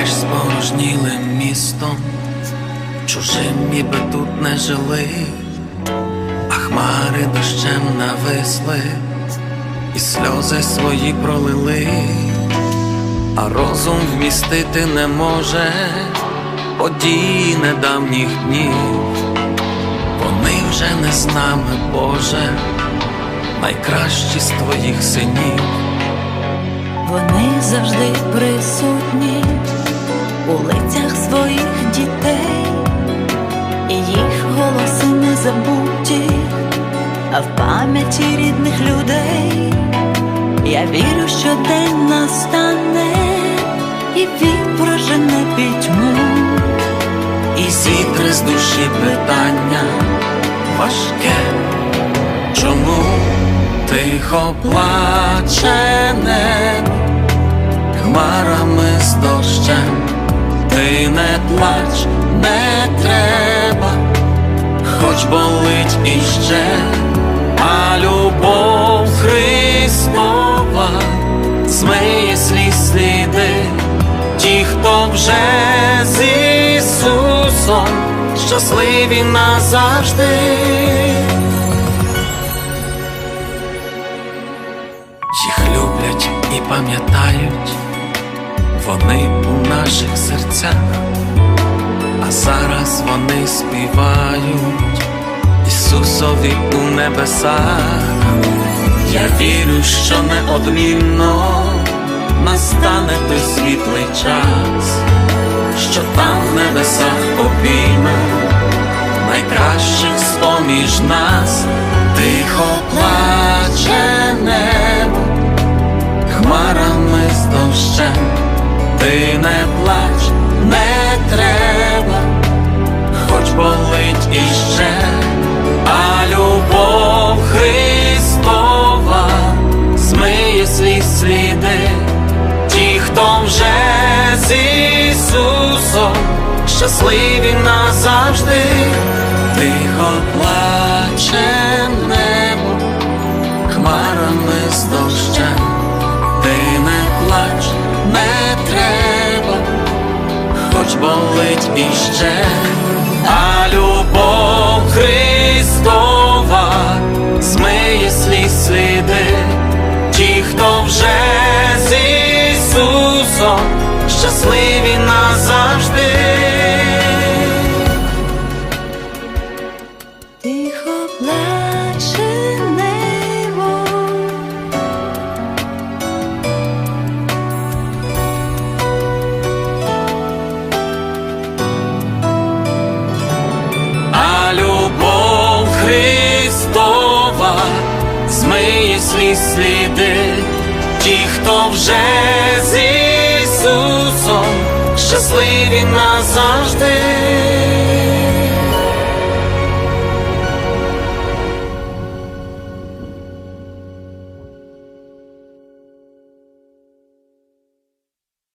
Йдеш спорожнілим містом, чужим ніби тут не жили, а хмари дощем нависли, і сльози свої пролили, а розум вмістити не може події недавніх днів. Вони вже не з нами, Боже, найкращі з твоїх синів. Вони завжди присутні у лицях своїх дітей, їх голоси не забуті, а в пам'яті рідних людей. Я вірю, що день настане, і він прожене пітьму. І зітри з душі питання важке, чому тихо плаче хмарами з дощем, ти не плач, не треба, хоч болить іще, а любов Христова змиє сліз сліди, ті, хто вже з Ісусом, щасливі назавжди. Вони у наших серцях, а зараз вони співають Ісусові у небесах. Я вірю, що неодмінно настане той світлий час, що там в небесах обійме найкращих з-поміж нас, тихо плаче небо, хмарами дощем, ти не плач, не треба, хоч болить іще, а любов Христова змиє свій сліди, ті, хто вже з Ісусом, щасливі назавжди, тихо плаче хоч болить іще, а любов Христова змиє сліз сліди, ті, хто вже з Ісусом, щасливі змиє сліди, ті, хто вже з Ісусом, щасливі назавжди.